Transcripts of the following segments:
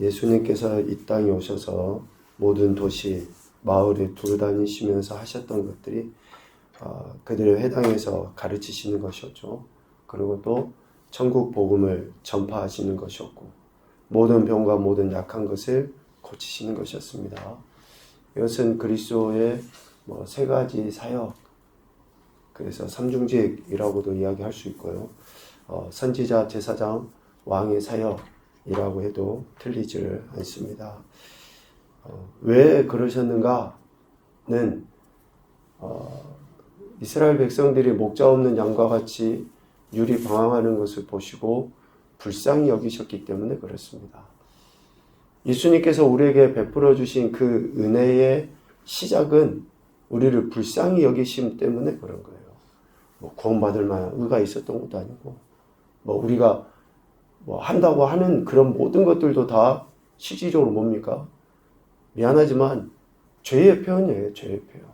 예수님께서 이 땅에 오셔서 모든 도시, 마을에 두루다니시면서 하셨던 것들이 어, 그들의 회당에서 가르치시는 것이었죠. 그리고 또 천국 복음을 전파하시는 것이었고 모든 병과 모든 약한 것을 고치시는 것이었습니다. 이것은 그리스도의 뭐 세 가지 사역, 그래서 삼중직이라고도 이야기할 수 있고요. 어, 선지자, 제사장, 왕의 사역 이라고 해도 틀리지를 않습니다. 어, 왜 그러셨는가는 어, 이스라엘 백성들이 목자 없는 양과 같이 유리 방황하는 것을 보시고 불쌍히 여기셨기 때문에 그렇습니다. 예수님께서 우리에게 베풀어 주신 그 은혜의 시작은 우리를 불쌍히 여기심 때문에 그런 거예요. 뭐 구원받을 만한 의가 있었던 것도 아니고, 뭐 우리가 뭐 한다고 하는 그런 모든 것들도 다 실질적으로 뭡니까? 미안하지만 죄의 표현이에요, 죄의 표현.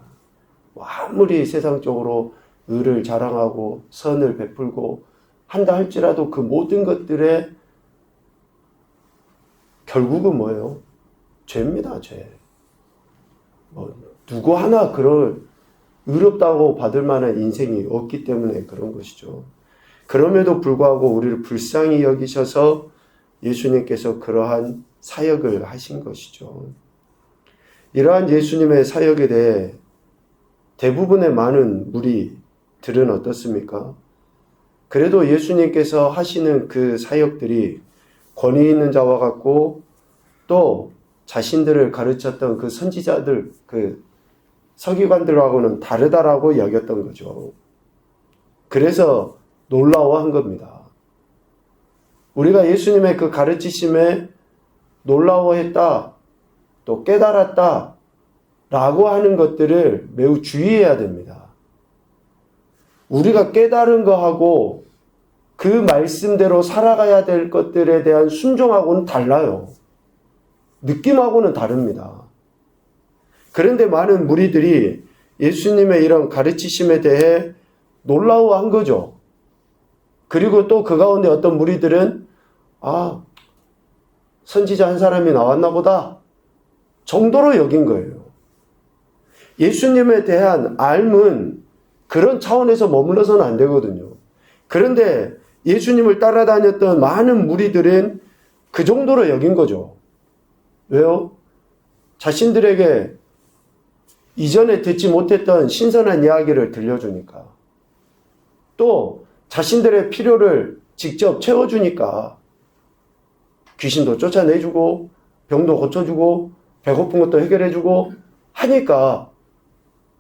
뭐 아무리 세상적으로 의를 자랑하고 선을 베풀고 한다 할지라도 그 모든 것들의 결국은 뭐예요? 죄입니다, 죄. 뭐 누구 하나 그럴 의롭다고 받을 만한 인생이 없기 때문에 그런 것이죠. 그럼에도 불구하고 우리를 불쌍히 여기셔서 예수님께서 그러한 사역을 하신 것이죠. 이러한 예수님의 사역에 대해 대부분의 많은 무리들은 어떻습니까? 그래도 예수님께서 하시는 그 사역들이 권위 있는 자와 같고 또 자신들을 가르쳤던 그 선지자들, 그 서기관들하고는 다르다라고 여겼던 거죠. 그래서 놀라워한 겁니다. 우리가 예수님의 그 가르치심에 놀라워했다, 또 깨달았다, 라고 하는 것들을 매우 주의해야 됩니다. 우리가 깨달은 거하고 그 말씀대로 살아가야 될 것들에 대한 순종하고는 달라요. 느낌하고는 다릅니다. 그런데 많은 무리들이 예수님의 이런 가르치심에 대해 놀라워한 거죠. 그리고 또 그 가운데 어떤 무리들은 아 선지자 한 사람이 나왔나 보다 정도로 여긴 거예요. 예수님에 대한 알은 그런 차원에서 머물러서는 안 되거든요. 그런데 예수님을 따라다녔던 많은 무리들은 그 정도로 여긴 거죠. 왜요? 자신들에게 이전에 듣지 못했던 신선한 이야기를 들려주니까. 또 자신들의 필요를 직접 채워주니까 귀신도 쫓아내주고 병도 고쳐주고 배고픈 것도 해결해주고 하니까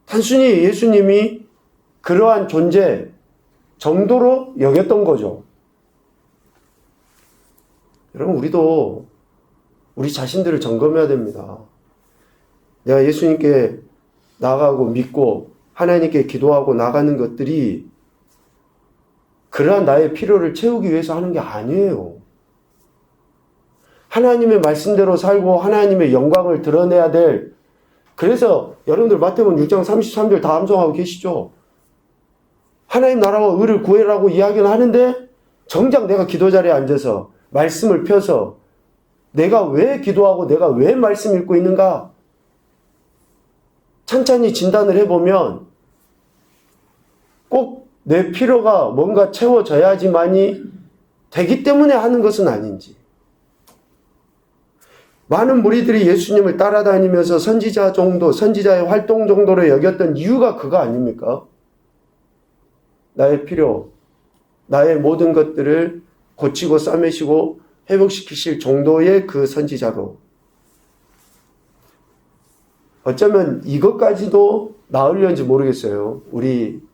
단순히 예수님이 그러한 존재 정도로 여겼던 거죠. 여러분, 우리도 우리 자신들을 점검해야 됩니다. 내가 예수님께 나가고 믿고 하나님께 기도하고 나가는 것들이 그러한 나의 필요를 채우기 위해서 하는 게 아니에요. 하나님의 말씀대로 살고 하나님의 영광을 드러내야 될 그래서 여러분들 마태복음 6장 33절 다 암송하고 계시죠? 하나님 나라와 의를 구해라고 이야기는 하는데 정작 내가 기도 자리에 앉아서 말씀을 펴서 내가 왜 기도하고 내가 왜 말씀 읽고 있는가? 천천히 진단을 해보면 꼭 내 필요가 뭔가 채워져야지만이 되기 때문에 하는 것은 아닌지. 많은 무리들이 예수님을 따라다니면서 선지자 정도, 선지자의 활동 정도로 여겼던 이유가 그거 아닙니까? 나의 필요, 나의 모든 것들을 고치고 싸매시고 회복시키실 정도의 그 선지자로. 어쩌면 이것까지도 나으려는지 모르겠어요. 우리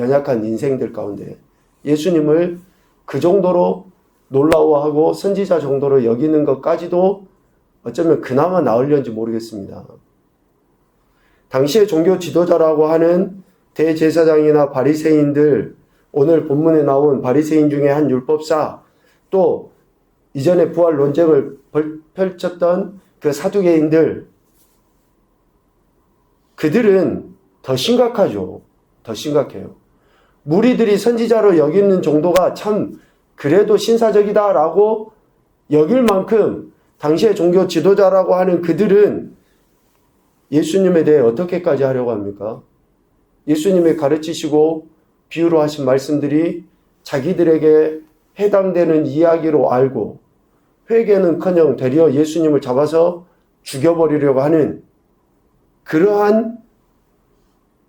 연약한 인생들 가운데. 예수님을 그 정도로 놀라워하고 선지자 정도로 여기는 것까지도 어쩌면 그나마 나으려는지 모르겠습니다. 당시의 종교 지도자라고 하는 대제사장이나 바리새인들 오늘 본문에 나온 바리새인 중에 한 율법사 또 이전에 부활 논쟁을 펼쳤던 그 사두개인들 그들은 더 심각하죠. 더 심각해요. 무리들이 선지자로 여기는 정도가 참 그래도 신사적이다라고 여길 만큼 당시의 종교 지도자라고 하는 그들은 예수님에 대해 어떻게까지 하려고 합니까? 예수님이 가르치시고 비유로 하신 말씀들이 자기들에게 해당되는 이야기로 알고 회개는커녕 되려 예수님을 잡아서 죽여버리려고 하는 그러한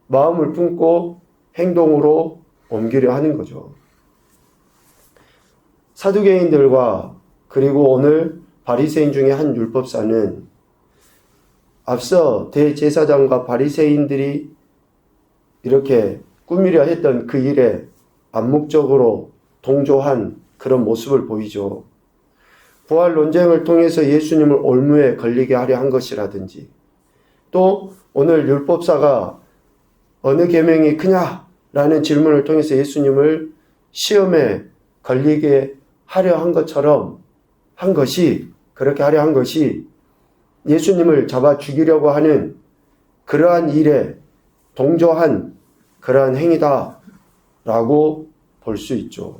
마음을 품고 행동으로 옮기려 하는 거죠. 사두개인들과 그리고 오늘 바리새인 중에 한 율법사는 앞서 대제사장과 바리새인들이 이렇게 꾸미려 했던 그 일에 암묵적으로 동조한 그런 모습을 보이죠. 부활 논쟁을 통해서 예수님을 올무에 걸리게 하려 한 것이라든지 또 오늘 율법사가 어느 계명이 크냐 라는 질문을 통해서 예수님을 시험에 걸리게 하려 한 것처럼 한 것이 그렇게 하려 한 것이 예수님을 잡아 죽이려고 하는 그러한 일에 동조한 그러한 행위다라고 볼 수 있죠.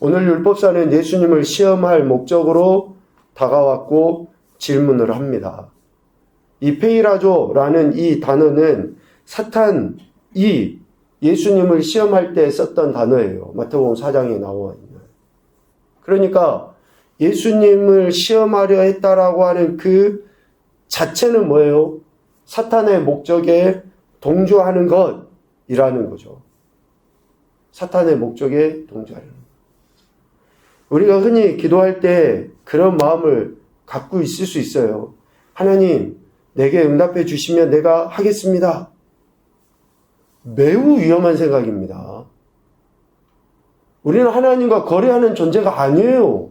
오늘 율법사는 예수님을 시험할 목적으로 다가왔고 질문을 합니다. 이 페이라조라는 이 단어는 사탄 이 예수님을 시험할 때 썼던 단어예요. 마태복음 4장에 나와 있는. 그러니까 예수님을 시험하려 했다라고 하는 그 자체는 뭐예요? 사탄의 목적에 동조하는 것이라는 거죠. 사탄의 목적에 동조하는 것. 우리가 흔히 기도할 때 그런 마음을 갖고 있을 수 있어요. 하나님, 내게 응답해 주시면 내가 하겠습니다. 매우 위험한 생각입니다. 우리는 하나님과 거래하는 존재가 아니에요.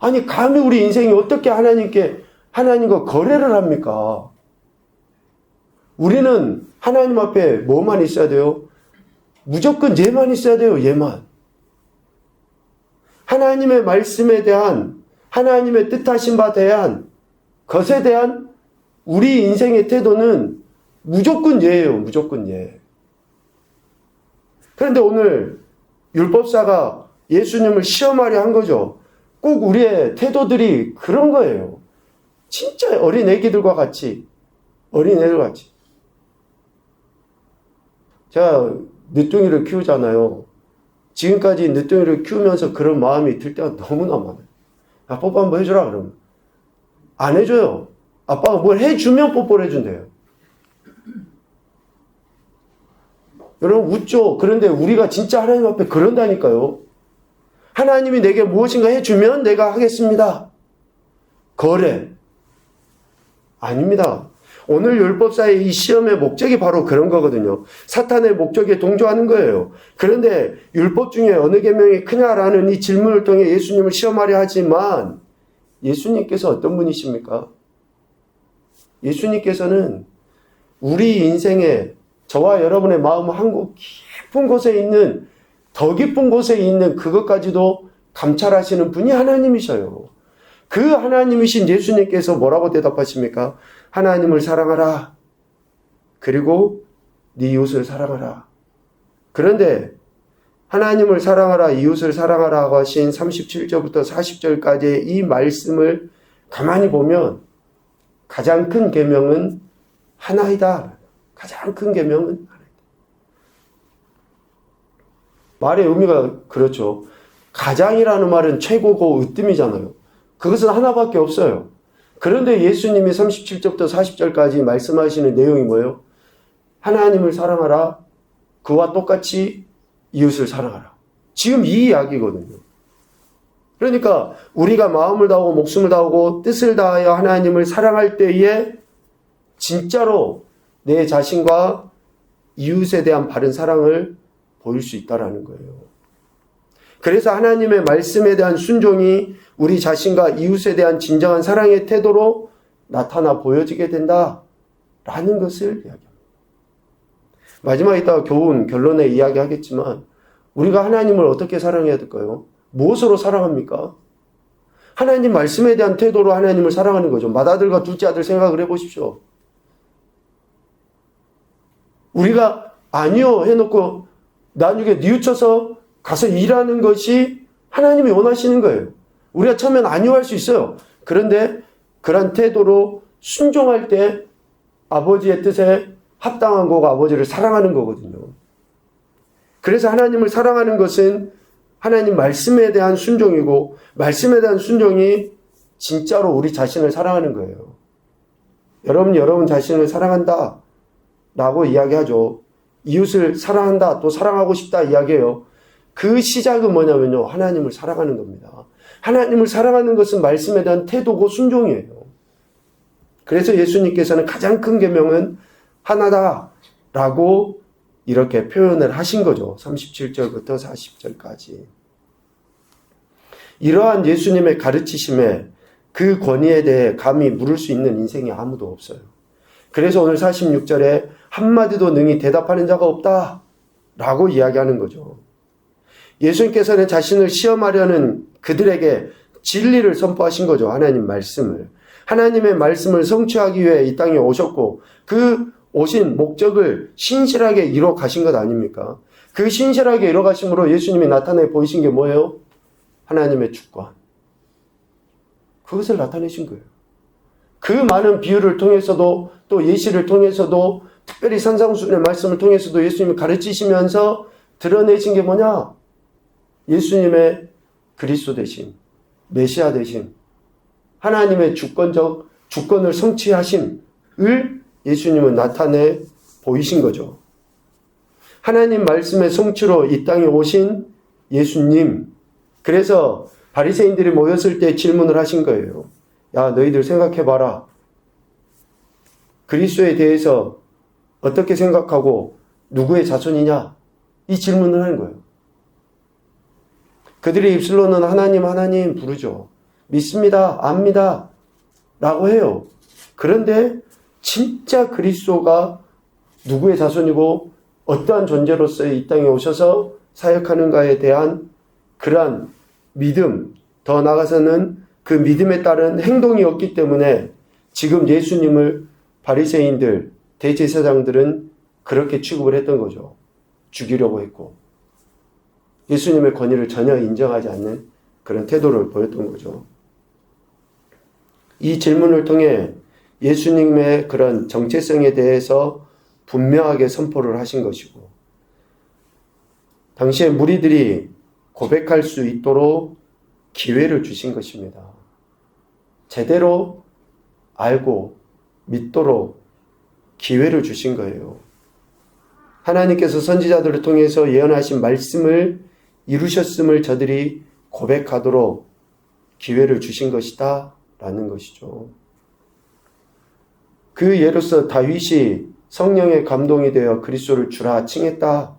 아니, 감히 우리 인생이 어떻게 하나님께, 하나님과 거래를 합니까? 우리는 하나님 앞에 뭐만 있어야 돼요? 무조건 얘만 있어야 돼요, 얘만. 하나님의 말씀에 대한, 하나님의 뜻하신 바 대한 것에 대한 우리 인생의 태도는 무조건 예예요, 무조건 예. 그런데 오늘 율법사가 예수님을 시험하려 한 거죠. 꼭 우리의 태도들이 그런 거예요. 진짜 어린 애기들과 같이, 어린 애들 같이. 제가 늦둥이를 키우잖아요. 지금까지 늦둥이를 키우면서 그런 마음이 들 때가 너무나 많아요. 야, 뽀뽀 한번 해주라, 그러면. 안 해줘요. 아빠가 뭘 해주면 뽀뽀를 해준대요. 여러분, 웃죠? 그런데 우리가 진짜 하나님 앞에 그런다니까요. 하나님이 내게 무엇인가 해주면 내가 하겠습니다. 거래. 아닙니다. 오늘 율법사의 이 시험의 목적이 바로 그런 거거든요. 사탄의 목적에 동조하는 거예요. 그런데 율법 중에 어느 계명이 크냐라는 이 질문을 통해 예수님을 시험하려 하지만 예수님께서 어떤 분이십니까? 예수님께서는 우리 인생에 저와 여러분의 마음 한곳 깊은 곳에 있는 더 깊은 곳에 있는 그것까지도 감찰하시는 분이 하나님이셔요. 그 하나님이신 예수님께서 뭐라고 대답하십니까? 하나님을 사랑하라. 그리고 네 이웃을 사랑하라. 그런데 하나님을 사랑하라, 이웃을 사랑하라 하신 37절부터 40절까지의 이 말씀을 가만히 보면 가장 큰 계명은 하나이다. 가장 큰 계명은 하나이다. 말의 의미가 그렇죠. 가장이라는 말은 최고고 으뜸이잖아요. 그것은 하나밖에 없어요. 그런데 예수님이 37절부터 40절까지 말씀하시는 내용이 뭐예요? 하나님을 사랑하라. 그와 똑같이 이웃을 사랑하라. 지금 이 이야기거든요. 그러니까 우리가 마음을 다하고 목숨을 다하고 뜻을 다하여 하나님을 사랑할 때에 진짜로 내 자신과 이웃에 대한 바른 사랑을 보일 수 있다라는 거예요. 그래서 하나님의 말씀에 대한 순종이 우리 자신과 이웃에 대한 진정한 사랑의 태도로 나타나 보여지게 된다라는 것을 이야기합니다. 마지막에 이따가 교훈 결론에 이야기하겠지만 우리가 하나님을 어떻게 사랑해야 될까요? 무엇으로 사랑합니까? 하나님 말씀에 대한 태도로 하나님을 사랑하는 거죠. 맏아들과 둘째 아들 생각을 해보십시오. 우리가 아니요 해놓고 나중에 뉘우쳐서 가서 일하는 것이 하나님이 원하시는 거예요. 우리가 처음엔 아니할 수 있어요. 그런데 그런 태도로 순종할 때 아버지의 뜻에 합당한 거고 아버지를 사랑하는 거거든요. 그래서 하나님을 사랑하는 것은 하나님 말씀에 대한 순종이고 말씀에 대한 순종이 진짜로 우리 자신을 사랑하는 거예요. 여러분 여러분 자신을 사랑한다 라고 이야기하죠. 이웃을 사랑한다 또 사랑하고 싶다 이야기해요. 그 시작은 뭐냐면요. 하나님을 사랑하는 겁니다. 하나님을 사랑하는 것은 말씀에 대한 태도고 순종이에요. 그래서 예수님께서는 가장 큰 계명은 하나다라고 이렇게 표현을 하신 거죠. 37절부터 40절까지. 이러한 예수님의 가르치심에 그 권위에 대해 감히 물을 수 있는 인생이 아무도 없어요. 그래서 오늘 46절에 한마디도 능히 대답하는 자가 없다. 라고 이야기하는 거죠. 예수님께서는 자신을 시험하려는 그들에게 진리를 선포하신 거죠. 하나님 말씀을. 하나님의 말씀을 성취하기 위해 이 땅에 오셨고 그 오신 목적을 신실하게 이뤄 가신 것 아닙니까? 그 신실하게 이뤄 가심으로 예수님이 나타내 보이신 게 뭐예요? 하나님의 주권. 그것을 나타내신 거예요. 그 많은 비유를 통해서도 또 예시를 통해서도 특별히 산상수훈의 말씀을 통해서도 예수님이 가르치시면서 드러내신 게 뭐냐? 예수님의 그리스도 되심, 메시아 되심, 하나님의 주권적 주권을 성취하심을 예수님은 나타내 보이신 거죠. 하나님 말씀의 성취로 이 땅에 오신 예수님. 그래서 바리새인들이 모였을 때 질문을 하신 거예요. 야, 너희들 생각해 봐라. 그리스도에 대해서 어떻게 생각하고 누구의 자손이냐? 이 질문을 하는 거예요. 그들의 입술로는 하나님, 하나님 부르죠. 믿습니다. 압니다. 라고 해요. 그런데 진짜 그리스도가 누구의 자손이고 어떠한 존재로서 이 땅에 오셔서 사역하는가에 대한 그러한 믿음, 더 나아가서는 그 믿음에 따른 행동이 없기 때문에 지금 예수님을 바리새인들, 대제사장들은 그렇게 취급을 했던 거죠. 죽이려고 했고 예수님의 권위를 전혀 인정하지 않는 그런 태도를 보였던 거죠. 이 질문을 통해 예수님의 그런 정체성에 대해서 분명하게 선포를 하신 것이고, 당시에 무리들이 고백할 수 있도록 기회를 주신 것입니다. 제대로 알고 믿도록 기회를 주신 거예요. 하나님께서 선지자들을 통해서 예언하신 말씀을 이루셨음을 저들이 고백하도록 기회를 주신 것이다. 라는 것이죠. 그 예로서 다윗이 성령의 감동이 되어 그리스도를 주라 칭했다.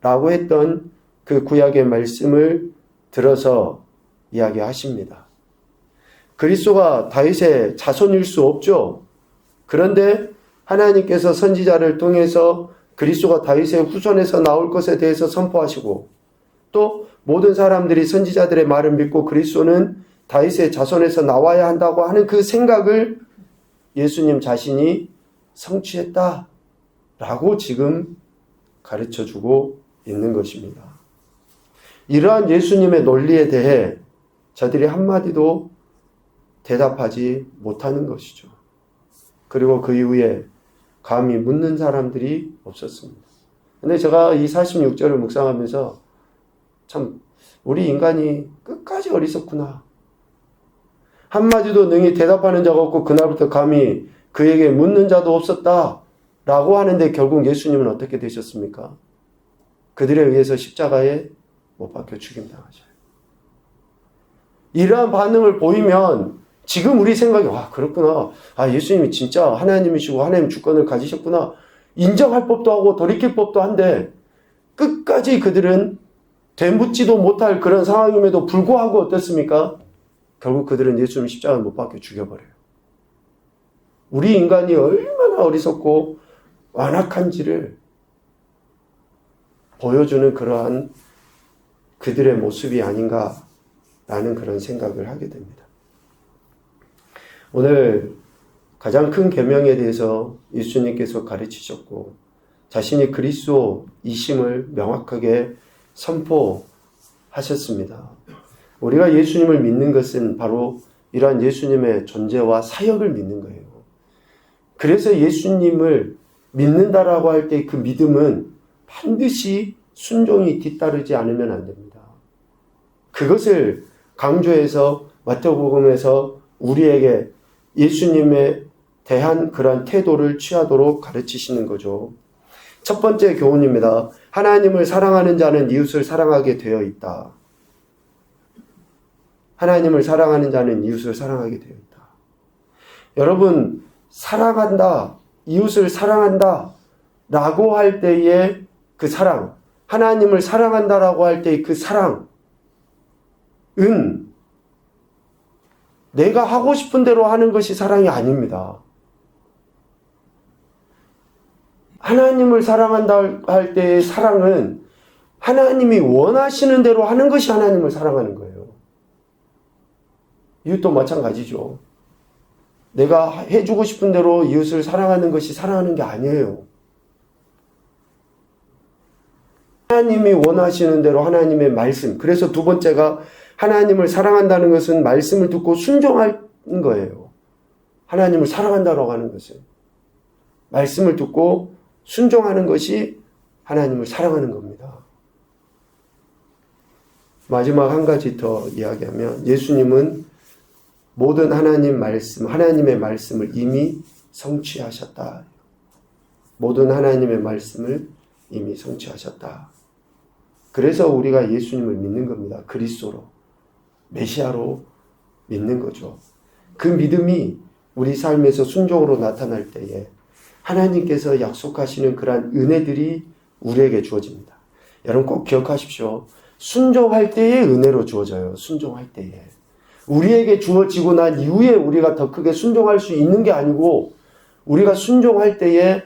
라고 했던 그 구약의 말씀을 들어서 이야기하십니다. 그리스도가 다윗의 자손일 수 없죠. 그런데 하나님께서 선지자를 통해서 그리스도가 다윗의 후손에서 나올 것에 대해서 선포하시고 또 모든 사람들이 선지자들의 말을 믿고 그리스도는 다윗의 자손에서 나와야 한다고 하는 그 생각을 예수님 자신이 성취했다. 라고 지금 가르쳐 주고 있는 것입니다. 이러한 예수님의 논리에 대해 저들이 한마디도 대답하지 못하는 것이죠. 그리고 그 이후에 감히 묻는 사람들이 없었습니다. 근데 제가 이 46절을 묵상하면서 참 우리 인간이 끝까지 어리석구나. 한마디도 능히 대답하는 자가 없고 그날부터 감히 그에게 묻는 자도 없었다. 라고 하는데 결국 예수님은 어떻게 되셨습니까? 그들에 의해서 십자가에 못 박혀 죽임당하셔요. 이러한 반응을 보이면 지금 우리 생각이 와 그렇구나. 아 예수님이 진짜 하나님이시고 하나님 주권을 가지셨구나. 인정할 법도 하고 돌이킬 법도 한데 끝까지 그들은 되묻지도 못할 그런 상황임에도 불구하고 어떻습니까? 결국 그들은 예수님 십자가를 못 박혀 죽여버려요. 우리 인간이 얼마나 어리석고 완악한지를 보여주는 그러한 그들의 모습이 아닌가라는 그런 생각을 하게 됩니다. 오늘 가장 큰 계명에 대해서 예수님께서 가르치셨고 자신이 그리스도 이심을 명확하게 선포하셨습니다. 우리가 예수님을 믿는 것은 바로 이러한 예수님의 존재와 사역을 믿는 거예요. 그래서 예수님을 믿는다라고 할 때 그 믿음은 반드시 순종이 뒤따르지 않으면 안 됩니다. 그것을 강조해서 마태복음에서 우리에게 예수님에 대한 그러한 태도를 취하도록 가르치시는 거죠. 첫 번째 교훈입니다. 하나님을 사랑하는 자는 이웃을 사랑하게 되어 있다. 하나님을 사랑하는 자는 이웃을 사랑하게 되어 있다. 여러분, 사랑한다, 이웃을 사랑한다, 라고 할 때의 그 사랑, 하나님을 사랑한다라고 할 때의 그 사랑은 내가 하고 싶은 대로 하는 것이 사랑이 아닙니다. 하나님을 사랑한다 할 때의 사랑은 하나님이 원하시는 대로 하는 것이 하나님을 사랑하는 거예요. 이웃도 마찬가지죠. 내가 해주고 싶은 대로 이웃을 사랑하는 것이 사랑하는 게 아니에요. 하나님이 원하시는 대로 하나님의 말씀. 그래서 두 번째가 하나님을 사랑한다는 것은 말씀을 듣고 순종하는 거예요. 하나님을 사랑한다고 하는 것은. 말씀을 듣고 순종하는 것이 하나님을 사랑하는 겁니다. 마지막 한 가지 더 이야기하면 예수님은 모든 하나님 말씀, 하나님의 말씀을 이미 성취하셨다. 모든 하나님의 말씀을 이미 성취하셨다. 그래서 우리가 예수님을 믿는 겁니다. 그리스도로. 메시아로 믿는 거죠. 그 믿음이 우리 삶에서 순종으로 나타날 때에 하나님께서 약속하시는 그러한 은혜들이 우리에게 주어집니다. 여러분 꼭 기억하십시오. 순종할 때에 은혜로 주어져요. 순종할 때에. 우리에게 주어지고 난 이후에 우리가 더 크게 순종할 수 있는 게 아니고 우리가 순종할 때에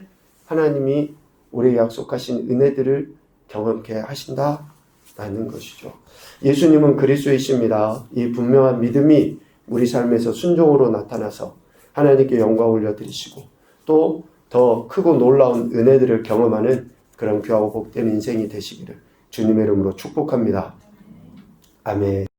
하나님이 우리에게 약속하신 은혜들을 경험케 하신다 라는 것이죠. 예수님은 그리스도이십니다. 이 분명한 믿음이 우리 삶에서 순종으로 나타나서 하나님께 영광 올려드리시고 또 더 크고 놀라운 은혜들을 경험하는 그런 귀하고 복된 인생이 되시기를 주님의 이름으로 축복합니다. 아멘.